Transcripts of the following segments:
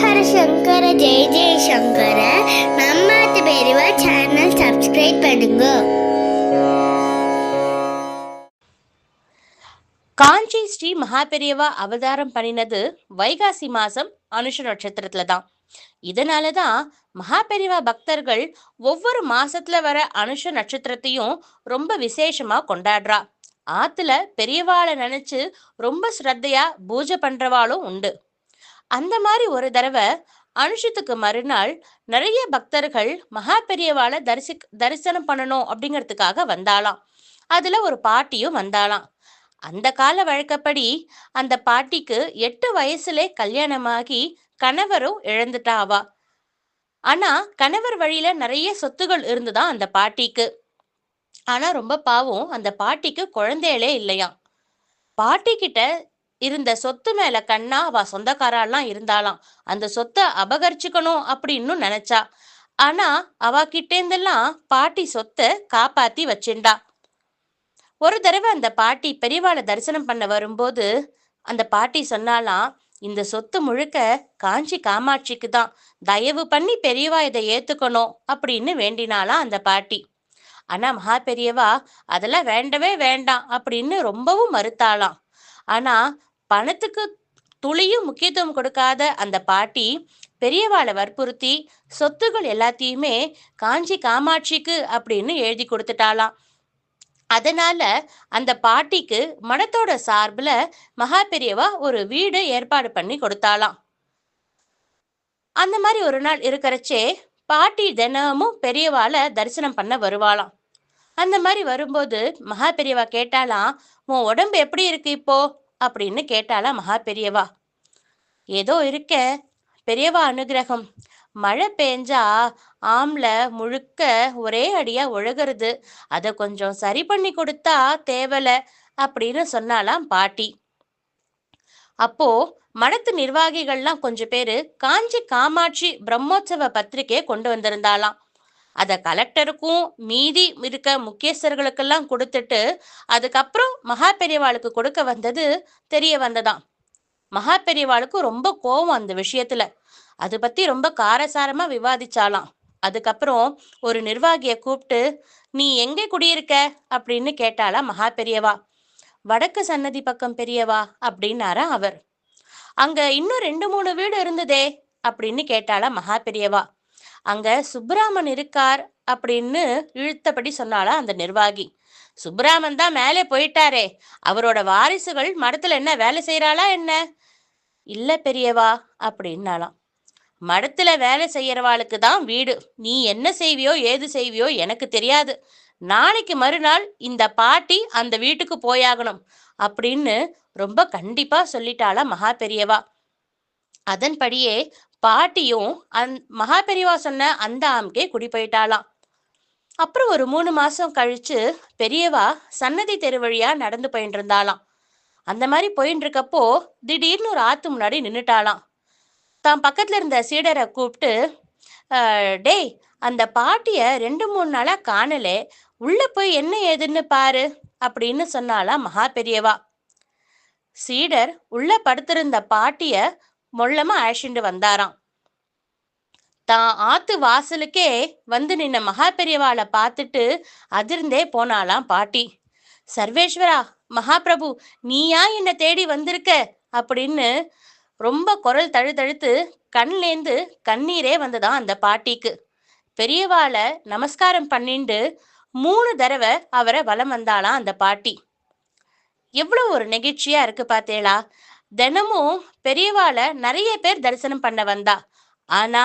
ஹர சங்கர ஜெய ஜெய சங்கர நம்ம பெரியவா channel subscribe பண்ணுங்க. காஞ்சி ஸ்ரீ மகாபெரியவா அவதாரம் பண்ணினது வைகாசி மாசம் அனுஷ நட்சத்திரத்துல தான். இதனால தான் மகாபெரிவா பக்தர்கள் ஒவ்வொரு மாசத்துல வர அனுஷ நட்சத்திரத்தையும் ரொம்ப விசேஷமா கொண்டாடுறா. ஆத்துல பெரியவாளை நினைச்சு ரொம்ப ஸ்ரத்தையா பூஜை பண்றவாளும் உண்டு. அந்த மாதிரி ஒரு தடவை அனுஷத்துக்கு மறுநாள் நிறைய பக்தர்கள் மகா பெரியவாளை தரிசி தரிசனம் பண்ணணும் அப்படிங்கிறதுக்காக வந்தாலாம் அதுல ஒரு பாட்டியும் வந்தாலாம் அந்த கால வழக்கப்படி அந்த பாட்டிக்கு எட்டு வயசுலே கல்யாணமாகி கணவரும் இழந்துட்டாவா ஆனா கணவர் வழியில நிறைய சொத்துகள் இருந்துதான் அந்த பாட்டிக்கு. ஆனா ரொம்ப பாவம் அந்த பாட்டிக்கு குழந்தைகளே இல்லையாம். பாட்டி கிட்ட இருந்த சொத்து மேல கண்ணா அவ சொந்தக்காரெல்லாம் இருந்தாளாம் அந்த சொத்தை அபகரிச்சுக்கணும் அப்படின்னு நினைச்சா. ஆனா அவ கிட்டேந்தெல்லாம் பாட்டி சொத்தை காப்பாத்தி வச்சிருந்தா. ஒரு தடவை அந்த பாட்டி பெரியவாளை தரிசனம் பண்ண வரும்போது அந்த பாட்டி சொன்னாலாம் இந்த சொத்து முழுக்க காஞ்சி காமாட்சிக்கு தான். தயவு பண்ணி பெரியவா இதை ஏத்துக்கணும் அப்படின்னு வேண்டினாலாம் அந்த பாட்டி. ஆனா மகா பெரியவா அதெல்லாம் வேண்டவே வேண்டாம் அப்படின்னு ரொம்பவும் மறுத்தாளாம். ஆனா பணத்துக்கு துளியும் முக்கியத்துவம் கொடுக்காத அந்த பாட்டி பெரியவாளை வற்புறுத்தி சொத்துகள் எல்லாத்தையுமே காஞ்சி காமாட்சிக்கு அப்படின்னு எழுதி கொடுத்துட்டாளாம். அதனால அந்த பாட்டிக்கு மனத்தோட சார்புல மகா பெரியவா ஒரு வீடு ஏற்பாடு பண்ணி கொடுத்தாளாம். அந்த மாதிரி ஒரு நாள் இருக்கிறச்சே பாட்டி தினமும் பெரியவாளை தரிசனம் பண்ண வருவாளாம். அந்த மாதிரி வரும்போது மகா பெரியவா கேட்டாலாம் உன் உடம்பு எப்படி இருக்கு இப்போ? அப்படின்னு கேட்டாளா மகா பெரியவா. ஏதோ இருக்க பெரியவா அனுகிரகம். மழை பெஞ்சா ஆம்ல முழுக்க ஒரே அடியா ஒழுகிறது. அதை கொஞ்சம் சரி பண்ணி கொடுத்தா தேவல அப்படின்னு சொன்னாலாம் பாட்டி. அப்போ மடத்து நிர்வாகிகள்லாம் கொஞ்சம் பேரு காஞ்சி காமாட்சி பிரம்மோற்சவ பத்திரிகையை கொண்டு வந்திருந்தாலாம் அதை கலெக்டருக்கும் மீதி இருக்க முக்கியஸ்தர்களுக்கெல்லாம் கொடுத்துட்டு அதுக்கப்புறம் மகா பெரியவாளுக்கு கொடுக்க வந்தது தெரிய வந்ததாம். மகா பெரியவாளுக்கு ரொம்ப கோவம் அந்த விஷயத்துல. அது பத்தி ரொம்ப காரசாரமா விவாதிச்சாலாம் அதுக்கப்புறம் ஒரு நிர்வாகிய கூப்பிட்டு நீ எங்கே குடியிருக்க? அப்படின்னு கேட்டாளா மகா பெரியவா. வடக்கு சன்னதி பக்கம் பெரியவா அப்படின்னாரா அவர். அங்க இன்னும் ரெண்டு மூணு வீடு இருந்ததே அப்படின்னு கேட்டாளா மகா பெரியவா. அங்க சுப்பிராமன் இருக்கார் அப்படின்னு இழுத்தபடி சொன்னாளா அந்த நிர்வாகி. சுப்பிராமன் தான் மேலே போயிட்டாரே அவரோட வாரிசுகள் மடத்துல என்ன வேலை செய்யறாளா என்ன? இல்ல பெரியவா அப்படின்னாலாம் மடத்துல வேலை செய்யறவாளுக்கு தான் வீடு. நீ என்ன செய்வியோ ஏது செய்வியோ எனக்கு தெரியாது. நாளைக்கு மறுநாள் இந்த பாட்டி அந்த வீட்டுக்கு போயாகணும் அப்படின்னு ரொம்ப கண்டிப்பா சொல்லிட்டாளா மகா பெரியவா. அதன்படியே பாட்டியும் அந் மகா பெரியவா சொன்ன அந்த ஆம்கே குடி போயிட்டாளாம் அப்புறம் ஒரு மூணு மாசம் கழிச்சு பெரியவா சன்னதி தெரு வழியா நடந்து போயிட்டு இருந்தாளாம் அந்த மாதிரி போயின்னு இருக்கப்போ திடீர்னு ஒரு ஆத்து முன்னாடி நின்றுட்டாலாம் தான் பக்கத்துல இருந்த சீடரை கூப்பிட்டு டேய் அந்த பாட்டிய ரெண்டு மூணு நாளா காணலே. உள்ள போய் என்ன ஏதுன்னு பாரு அப்படின்னு சொன்னாலாம் மகா பெரியவா. சீடர் உள்ள படுத்திருந்த பாட்டிய மொள்ளமா அழைச்சிட்டு வந்தாராம். தான் ஆத்து வாசலுக்கே வந்து நின்ன மகா பெரியவாளை பார்த்துட்டு அதிர்ந்தே போனாளாம் பாட்டி. சர்வேஸ்வரா மகாபிரபு நீயா என்னை தேடி வந்திருக்க? அப்படின்னு ரொம்ப குரல் தழுதழுத்து கண்லேந்து கண்ணீரே வந்ததான் அந்த பாட்டிக்கு. பெரியவாளை நமஸ்காரம் பண்ணிண்டு மூணு தடவை அவரை வலம் வந்தாலாம் அந்த பாட்டி. எவ்வளோ ஒரு நெகிழ்ச்சியா இருக்கு பார்த்தேளா? தினமும் பெரியவாளை நிறைய பேர் தரிசனம் பண்ண வந்தா. ஆனா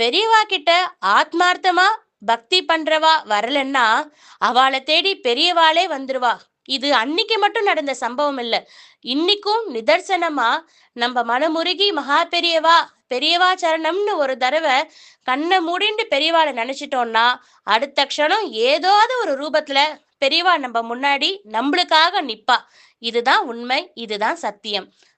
பெரியவா கிட்ட ஆத்மார்த்தமா பக்தி பண்றவா வரலன்னா அவளை தேடி பெரியவாளே வந்துருவா. இது அன்னைக்கு மட்டும் நடந்த சம்பவம் இல்ல. இன்னைக்கும் நிதர்சனமா நம்ம மனமுருகி மகா பெரியவா பெரியவா சரணம்னு ஒரு தடவை கண்ணை மூடிண்டு பெரியவாளை நினைச்சிட்டோம்னா அடுத்த க்ஷணம் ஏதாவது ஒரு ரூபத்துல பெரியவா நம்ம முன்னாடி நம்மளுக்காக நிப்பா. இதுதான் உண்மை இதுதான் சத்தியம்.